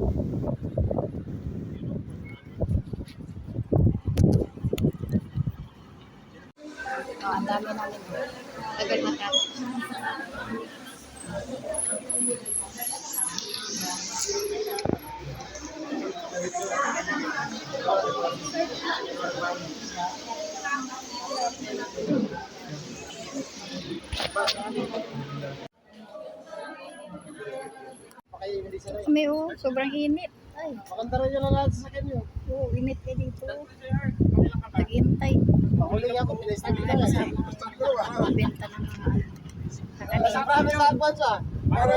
Oh, ang dami namin. Tagal na ka. Kami oh, sobrang init. Ay, Maganda rin yung lalaki sa akin yun. oh, init ka dito. Naghintay. Huli ako, pinesta nila. Ano sa mabenta ng mga Sa province sa Alfonso. Pero,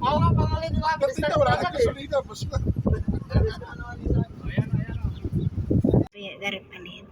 ako nga pangalan nila. Pinesta nila. Dari panin.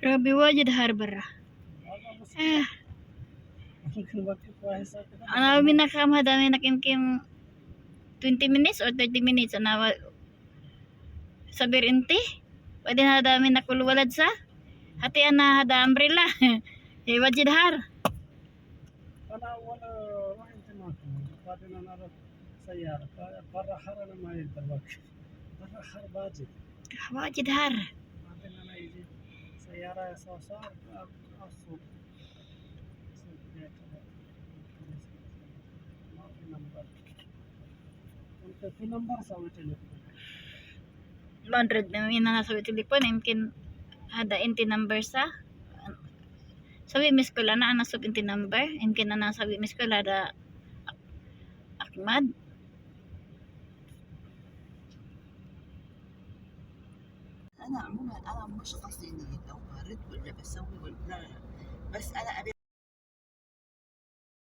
Grabe wajad harbara. Ah. Eh. Ano mi nakam hadami nakinkim 20 minutes or 30 minutes ana sa birinti. Pwede na hadami nakulwalad sa hati ana hada umbrella. Eh, hey wajad har. Ana wala wahin tinaku. Pwede na nara sayar. Para harana ma yintabak. Para har wajid. Wajid har نمبر سويت لي 100 na yun na nasa telepon imkin hada inti number sa sabi miss ko lang na ana sub inti number imkin na nasabi miss ko lada Ahmad انا عموما انا مش قصدي اني اتوارد ولا بسوي ولا لا. بس أنا